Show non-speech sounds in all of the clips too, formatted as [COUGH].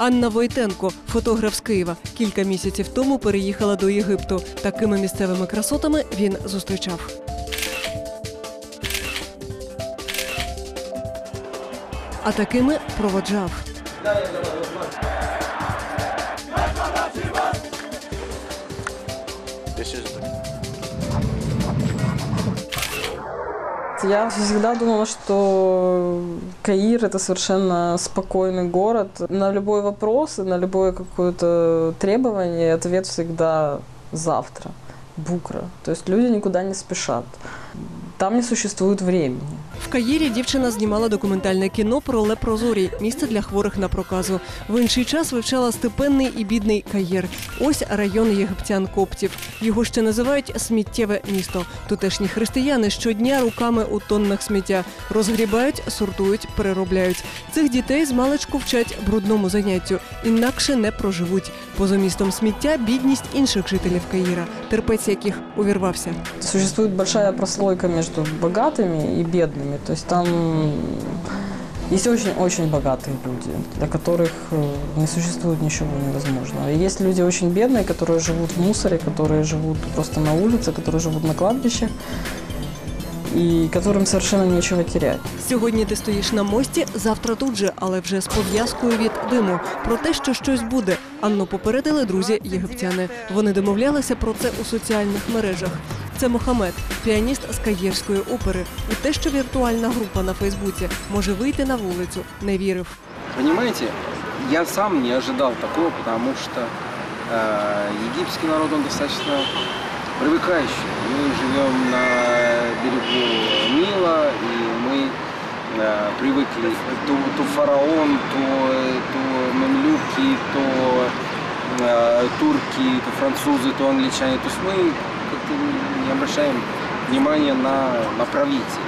Анна Войтенко, фотограф з Києва, кілька місяців тому переїхала до Єгипту. Такими місцевими красотами він зустрічав. А такими проводжав. Я всегда думала, что Каир это совершенно спокойный город. На любой вопрос, на любое какое-то требование ответ всегда завтра, букра. То есть люди никуда не спешат. Там не существует времени. В Каїрі дівчина знімала документальне кіно про Лепрозорій, місце для хворих на проказу. В інший час вивчала степенний і бідний Каїр. Ось район єгиптян коптів. Його ще називають сміттєве місто. Тутешні християни щодня руками у тоннах сміття розгрібають, сортують, переробляють. Цих дітей з маличку вчать брудному заняттю, інакше не проживуть. Поза містом сміття бідність інших жителів Каїра, терпець яких увірвався. Существует большая прослойка между богатыми и бедными. То есть там есть очень-очень богатые люди, для которых э, не существует ничего невозможного. И есть люди очень бедные, которые живут в мусоре, которые живут просто на улице, которые живут на кладбищах, и которым совершенно нечего терять. Сьогодні ти стоїш на мості, завтра тут же, але вже з пов'язкою від диму. Про те, що щось буде. Анну попередили друзі єгиптяни. Вони домовлялися про це у соціальних мережах. Це Мохамед, піаніст з Каєрської опери. У те, що віртуальна група на Фейсбуці може вийти на вулицю, не вірив. Понимаете, я сам не ожидал такого, потому что э, египетский народ, он достаточно привыкающий. Мы живем на берегу Нила, и мы э, привыкли то, то фараон, то, то мамлюки, то э, турки, то французы, то англичане. То есть мы как-то не обращаем внимания на, на правителя.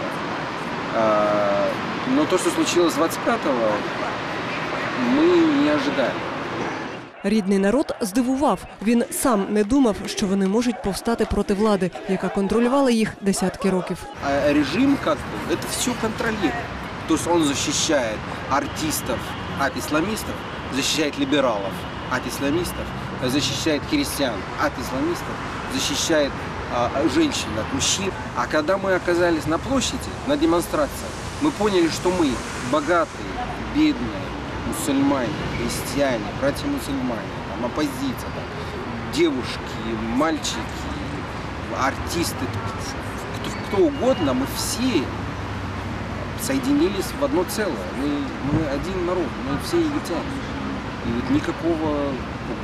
А, Но то, что случилось 25-го, мы не ожидали. Рідний народ здивував. Він сам не думав, що вони можуть повстати проти влади, яка контролювала їх десятки років. А режим как бы это все контролирует. То есть он защищает артистов от исламистов, защищает либералов от исламистов, защищает христиан от исламистов, защищает а, женщин от мужчин. А когда мы оказались на площади, на демонстрациях, мы поняли, что мы богатые, бедные, мусульмане, христиане, братья-мусульмане, там, оппозиция, там, девушки, мальчики, артисты, кто, кто угодно, мы все соединились в одно целое. Мы, мы один народ, мы все египтяне. И вот никакого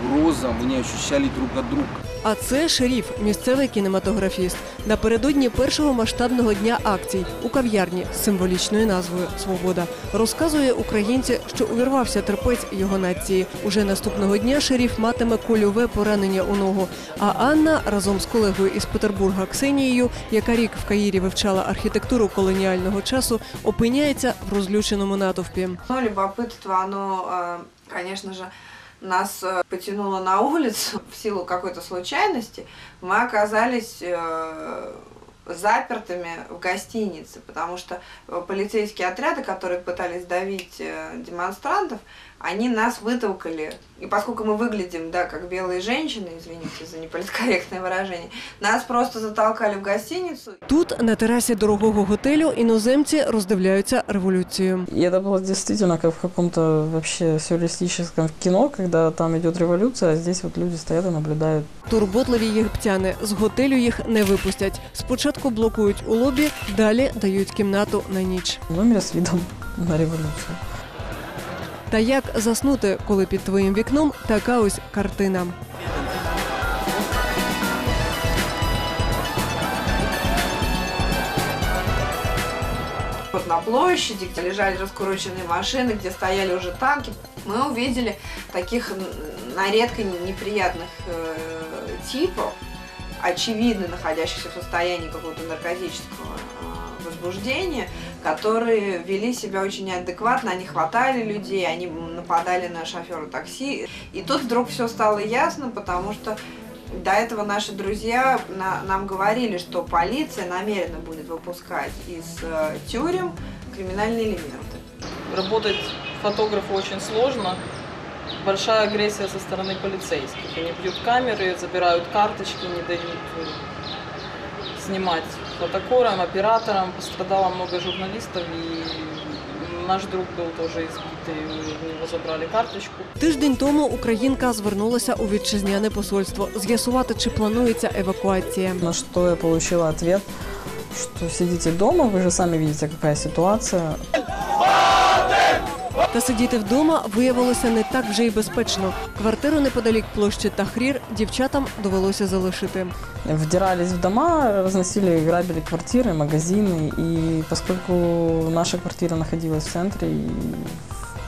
угроза мы не ощущали друг от друга. А це шеріф, місцевий кінематографіст. Напередодні першого масштабного дня акцій у кав'ярні з символічною назвою Свобода розказує українці, що увірвався терпець його нації. Уже наступного дня шеріф матиме кульове поранення у ногу. А Анна разом з колегою із Петербурга Ксенією, яка рік в Каїрі вивчала архітектуру колоніального часу, опиняється в розлюченому натовпі. Ну, любопытство, оно, э, же, нас э, потянуло на улицу [LAUGHS] в силу какой-то случайности. Мы оказались э, запертыми в гостинице, потому что э, полицейские отряды, которые пытались давить демонстрантов, они нас вытолкали. И поскольку мы выглядим, да, как белые женщины, извините за неполиткорректное выражение, нас просто затолкали в гостиницу. Тут на терасі дорогого готелю іноземці роздивляються революцію. И это было действительно как в каком-то вообще сюрреалистическом кино, когда там идет революция, а здесь вот люди стоят и наблюдают. Турботливі єгиптяни з готелю їх не випустять. Спочатку блокують у лобі, далі дають кімнату на ніч. В номере с видом на революцию. Та як заснути, коли під твоїм вікном така ось картина? Вот на площади, где лежали раскуроченные машины, где стояли уже танки, мы увидели таких м, на редко неприятных э, типов, очевидно находящихся в состоянии какого-то наркотического э, возбуждения, которые вели себя очень неадекватно, они хватали людей, они нападали на шофера такси. И тут вдруг все стало ясно, потому что до этого наши друзья на- нам говорили, что полиция намеренно будет выпускать из э, тюрем криминальные элементы. Работать фотографу очень сложно. большая агрессия со стороны полицейских. Они бьют камеры, забирают карточки, не дают э, снимать фотокорам, операторам. Пострадало много журналистов и наш друг был тоже избитый, у него забрали карточку. Тиждень тому українка звернулася у вітчизняне посольство з'ясувати, чи планується евакуація. На что я получила ответ, что сидите дома, вы же сами видите, какая ситуация. Та сидіти вдома виявилося не так вже й безпечно. Квартиру неподалік площі Тахрір дівчатам довелося залишити. Вдирались в дома, розносили, грабили квартири, магазини. І оскільки наша квартира знаходилась в центрі.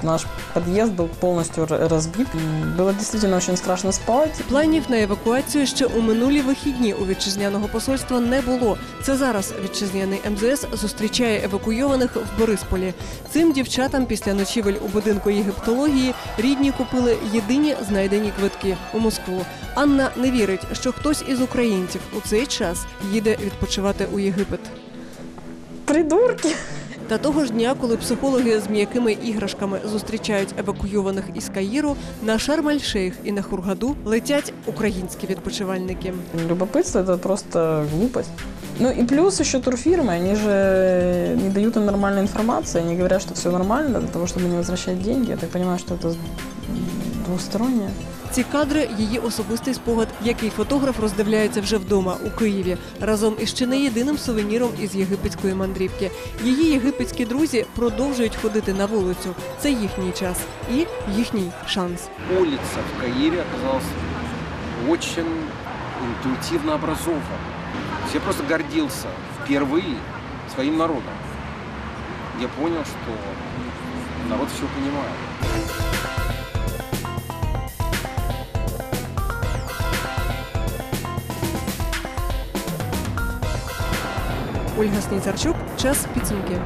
наш подъезд был полностью р- разбит, м, было действительно очень страшно спать. Планів на евакуацію ще у минулі вихідні у вітчизняного посольства не було. Це зараз вітчизняний МЗС зустрічає евакуйованих в Борисполі. Цим дівчатам після ночівель у будинку єгиптології рідні купили єдині знайдені квитки у Москву. Анна не вірить, що хтось із українців у цей час їде відпочивати у Єгипет. Придурки! Та того ж дня, коли психологи з м'якими іграшками зустрічають евакуйованих із Каїру, на Шарм-Аль-Шейх і на Хургаду летять українські відпочивальники. Любопытство – это просто глупость. Ну и плюс еще турфирмы, они же не дают им нормальной информации, они говорят, что все нормально для того, чтобы не возвращать деньги. Я так понимаю, что это двустороннее. Ці кадри її особистий спогад, який фотограф роздивляється вже вдома у Києві, разом із ще не єдиним сувеніром із єгипетської мандрівки. Її єгипетські друзі продовжують ходити на вулицю. Це їхній час і їхній шанс. Улица в Каире оказалась очень интуитивно образована. Я просто гордился впервые своим народом. Я понял, что народ все понимает. Ольга Сніцарчук, час підсумки.